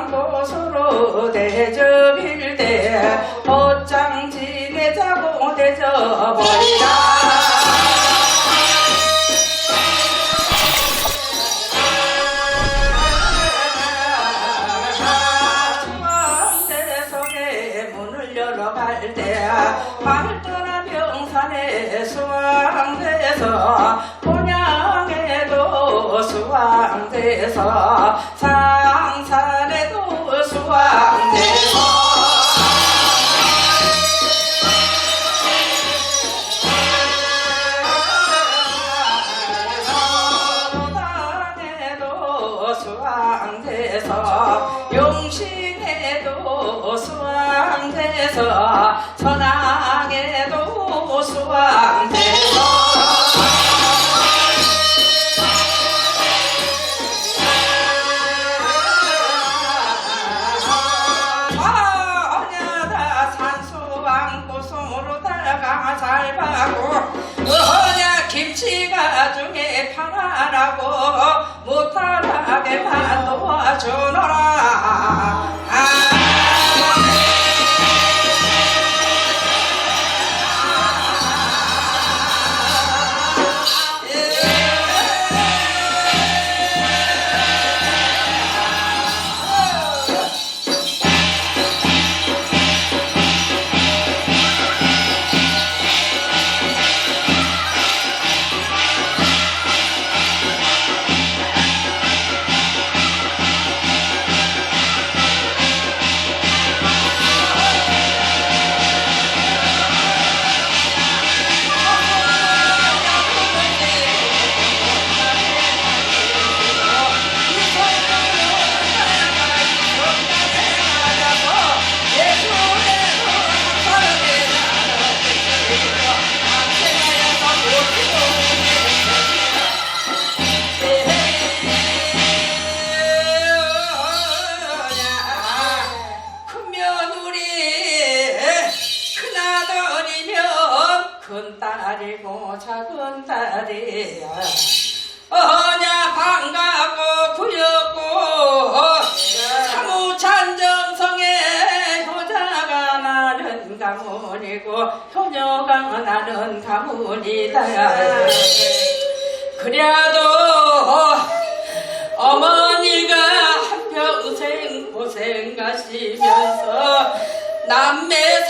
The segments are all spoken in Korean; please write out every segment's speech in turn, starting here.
안고 서로 대접일 때 어짱 지내자고 때 발떠나 병산에 수왕대서 본향에도 수왕대서 상산에도 선왕에도 수왕대서 어냐다 산수왕 고성으로 다가 잘 봐고 어냐 김치가 중에 편안하고 못하라게 만 도와주노라 효녀가 나는 가문이다 그래도 어머니가 한평생 고생하시면서 남매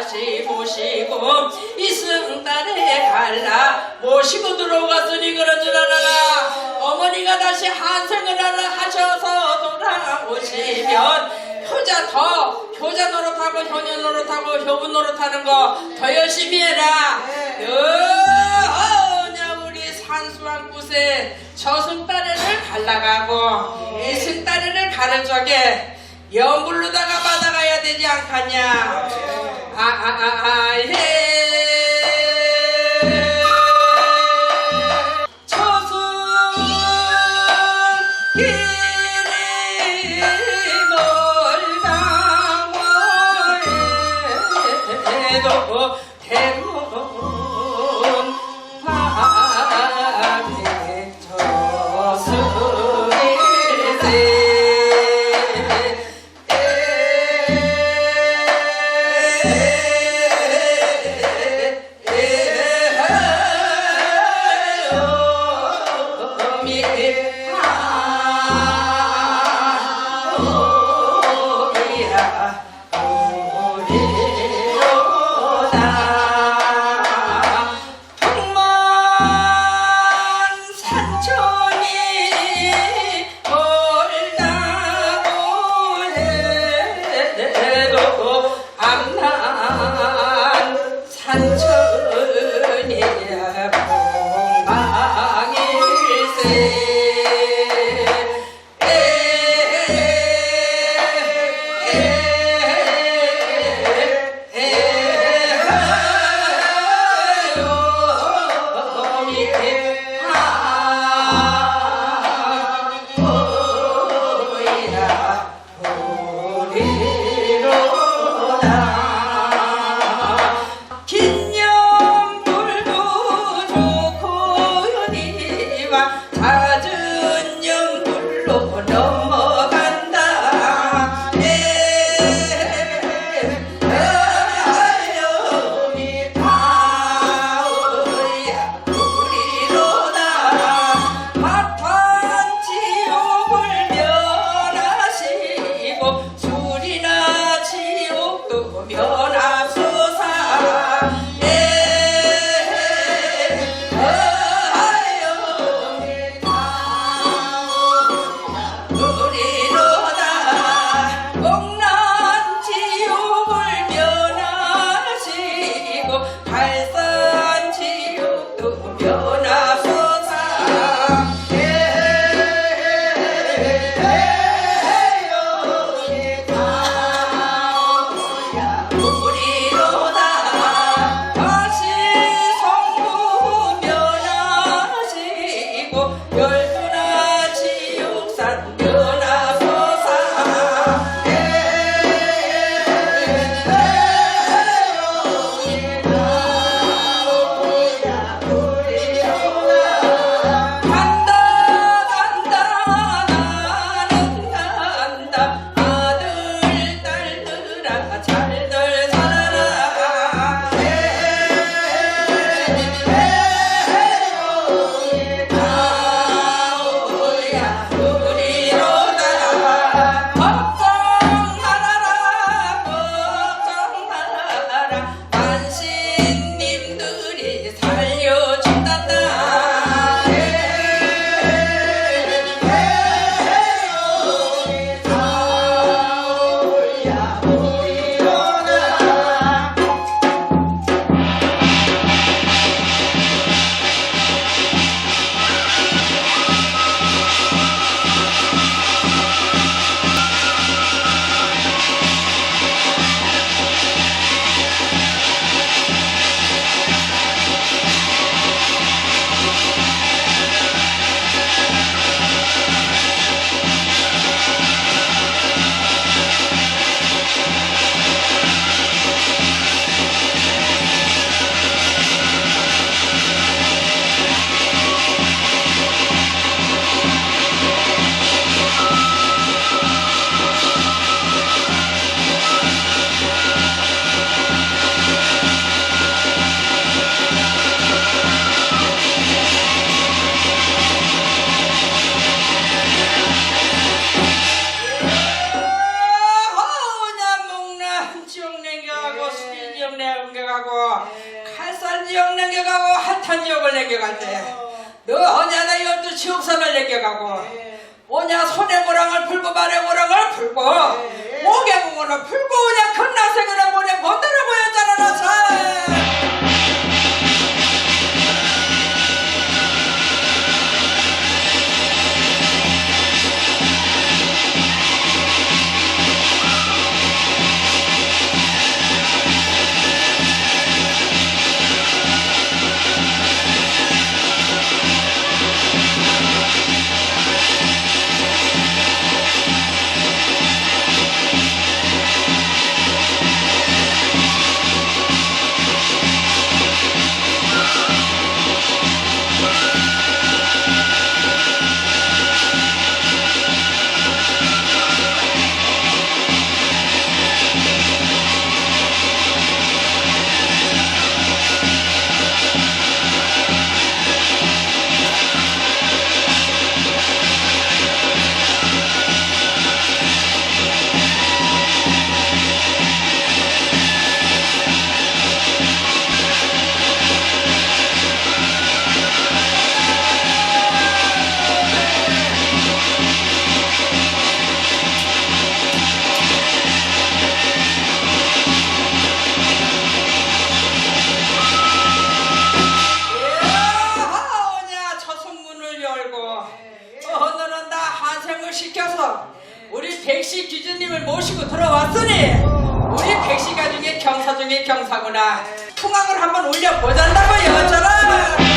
다시 모시고 이승달에 갈라. 모시고 들어갔으니 그런 줄 알아라. 어머니가 다시 한생을 하라 하셔서 돌아오시면 효자 더 효자 노릇하고 효녀 노릇하고 효부 노릇하는 거 더 열심히 해라. 어냐 우리 산수한 곳에 저승따레를 갈라가고 이승따레를 가를 적에 영불로다가 받아가야 되지 않겠냐 아아아아 Hare 지역 남겨가고 핫한 지역을 남겨갈 때너 언제나 열두 지옥선을 남겨가고 오냐 손에 모랑을 풀고 발에 모랑을 풀고 네. 목에 모랑을 풀고 그냥 큰나생을 보내 본다라고 백시 기준님을 모시고 들어왔으니 우리 백시 가족의 경사 중의 경사구나. 풍악을 한번 올려보잔다고요 저는.